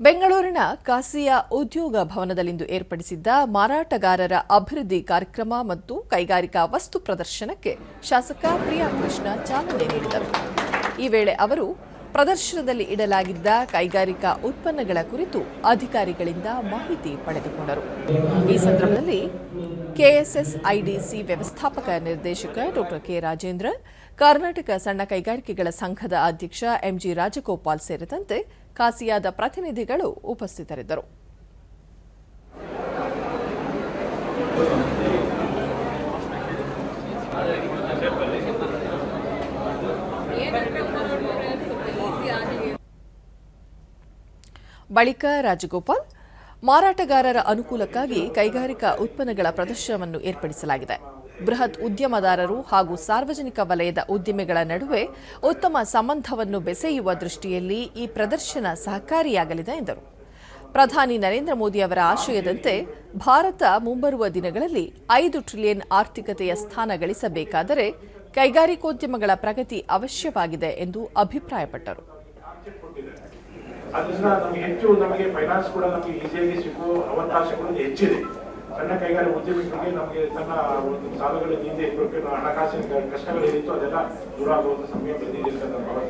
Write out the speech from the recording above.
ಬೆಂಗಳೂರಿನ ಕಾಸಿಯ ಉದ್ಯೋಗ ಭವನದಲ್ಲಿಂದು ಏರ್ಪಡಿಸಿದ್ದ ಮಾರಾಟಗಾರರ ಅಭಿವೃದ್ಧಿ ಕಾರ್ಯಕ್ರಮ ಮತ್ತು ಕೈಗಾರಿಕಾ ವಸ್ತು ಪ್ರದರ್ಶನಕ್ಕೆ ಶಾಸಕ ಪ್ರಿಯಾ ಕೃಷ್ಣ ಚಾಲನೆ ನೀಡಿದರು. ಈ ವೇಳೆ ಅವರು ಪ್ರದರ್ಶನದಲ್ಲಿ ಇಡಲಾಗಿದ್ದ ಕೈಗಾರಿಕಾ ಉತ್ಪನ್ನಗಳ ಕುರಿತು ಅಧಿಕಾರಿಗಳಿಂದ ಮಾಹಿತಿ ಪಡೆದುಕೊಂಡರು. ಈ ಸಂದರ್ಭದಲ್ಲಿ ಕೆಎಸ್ಎಸ್ಐಡಿಸಿ ವ್ಯವಸ್ಥಾಪಕ ನಿರ್ದೇಶಕ ಡಾ ಕೆ ರಾಜೇಂದ್ರ, ಕರ್ನಾಟಕ ಸಣ್ಣ ಕೈಗಾರಿಕೆಗಳ ಸಂಘದ ಅಧ್ಯಕ್ಷ ಎಂಜಿ ರಾಜಗೋಪಾಲ್ ಸೇರಿದಂತೆ ಕಾಸಿಯಾದ ಪ್ರತಿನಿಧಿಗಳು ಉಪಸ್ಥಿತರಿದ್ದರು. ಬಳಿಕ ರಾಜಗೋಪಾಲ್, ಮಾರಾಟಗಾರರ ಅನುಕೂಲಕ್ಕಾಗಿ ಕೈಗಾರಿಕಾ ಉತ್ಪನ್ನಗಳ ಪ್ರದರ್ಶನವನ್ನು ಏರ್ಪಡಿಸಲಾಗಿದೆ. ಬೃಹತ್ ಉದ್ಯಮದಾರರು ಹಾಗೂ ಸಾರ್ವಜನಿಕ ವಲಯದ ಉದ್ದಿಮೆಗಳ ನಡುವೆ ಉತ್ತಮ ಸಂಬಂಧವನ್ನು ಬೆಸೆಯುವ ದೃಷ್ಟಿಯಲ್ಲಿ ಈ ಪ್ರದರ್ಶನ ಸಹಕಾರಿಯಾಗಲಿದೆ ಎಂದರು. ಪ್ರಧಾನಿ ನರೇಂದ್ರ ಮೋದಿ ಅವರ ಆಶಯದಂತೆ ಭಾರತ ಮುಂಬರುವ ದಿನಗಳಲ್ಲಿ ಐದು ಟ್ರಿಲಿಯನ್ ಆರ್ಥಿಕತೆಯ ಸ್ಥಾನ ಗಳಿಸಬೇಕಾದರೆ ಕೈಗಾರಿಕೋದ್ಯಮಗಳ ಪ್ರಗತಿ ಅವಶ್ಯವಾಗಿದೆ ಎಂದು ಅಭಿಪ್ರಾಯಪಟ್ಟರು. ಅದರಿಂದ ನಮಗೆ ಹೆಚ್ಚು ನಮಗೆ ಫೈನಾನ್ಸ್ ಕೂಡ ನಮಗೆ ಈಸಿಯಾಗಿ ಸಿಗುವ ಅವಕಾಶಗಳು ಹೆಚ್ಚಿದೆ ಸಣ್ಣ ಕೈಗಾರಿಕೆ ಉದ್ಯಮಿಗಳಿಗೆ ನಮಗೆ ತನ್ನ ಒಂದು ಸಾಲಗಳ ಹಿಂದೆ ಹಣಕಾಸಿನ ಕಷ್ಟಗಳೇನಿತ್ತು ಅದೆಲ್ಲ ದೂರ ಆಗುವಂತ ಸಮಯ ಬಂದಿದೆ ಅಂತ ನಾನು.